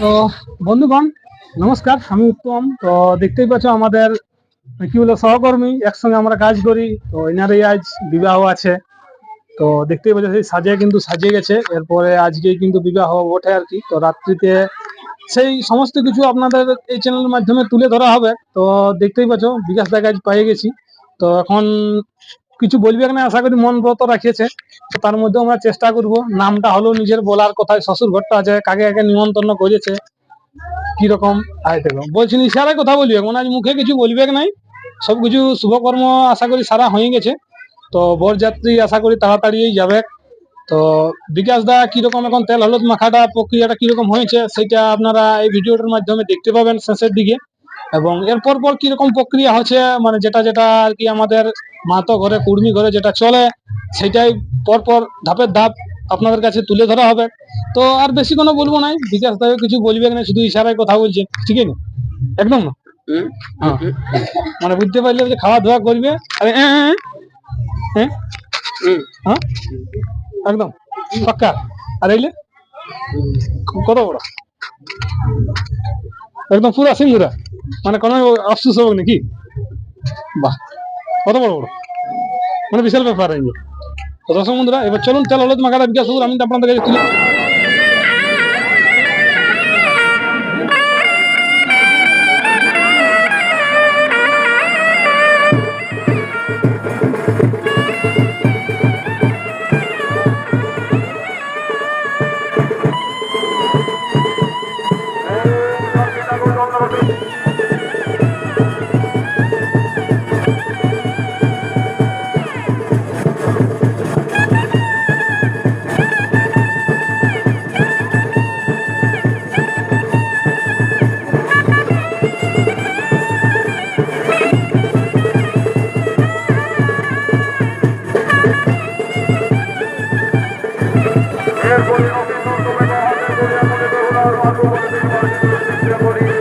তো বন্ধুগণ, নমস্কার, আমি উত্তম। তো দেখতেই পাচ্ছ আমাদের, কি বলে, সহকর্মী একসঙ্গে আমরা কাজ করি। তো এনারই আজ বিবাহ আছে। তো দেখতেই পাচ্ছ, সেই সাজে কিন্তু সাজিয়ে গেছে। এরপরে আজকে কিন্তু বিবাহ ওঠে আর কি। তো রাত্রিতে সেই সমস্ত কিছু আপনাদের এই চ্যানেলের মাধ্যমে তুলে ধরা হবে। তো দেখতেই পাচ্ছ, বিকাশ দা কাজ পেয়ে গেছি। তো এখন কিছু বলবে না আশা করি মন ব্রত রাখিয়েছে। তো তার মধ্যে আমরা চেষ্টা করব। নামটা হলো নিজের বলার কথায় শ্বশুর ঘরটা আছে। কাকে কাকে নিমন্ত্রণ করেছে? কীরকম? আয় দেখো। বলছি ইশারায় কথা বলবে? মানে আজ মুখে কিছু বলবে নাই? সব কিছু শুভকর্ম আশা করি সারা হয়ে গেছে। তো বরযাত্রী আশা করি তাড়াতাড়ি যাবে। তো বিকাশ দা, কীরকম এখন তেল, হলুদ মাখাটা, প্রক্রিয়াটা কীরকম হয়েছে? সেটা আপনারা এই ভিডিওটার মাধ্যমে দেখতে পাবেন শেষের দিকে। এবং এরপর পর কীরকম প্রক্রিয়া হচ্ছে মানে যেটা যেটা আর কি আমাদের মাতো ঘরে কুর্মি ঘরে যেটা চলে সেটাই পরপর পর ধাপের ধাপ আপনাদের কাছে তুলে ধরা হবে। তো আর বেশি কোনো বলব নাই বিকাশ দাও কিছু বলবে না শুধু ইশারায় কথা বলছে ঠিক আছে? একদম না? হ্যাঁ। মানে বুঝতে পারলে যে খাওয়া দাওয়া করবে আরে এ, হ্যাঁ? একদম। পাক্কা? আর এইলে কত বড় একদম পুরা সিঙ্গুরা। মানে কোনো আফসুস হবে নাকি? বাহ, কত বড় বড়। মানে বিশাল ব্যাপার এই দর্শক বন্ধুরা, এবার চলুন তেল, হলুদ, মাখাটা বিকাশ আমি আপনাদের কাছে তুলে করি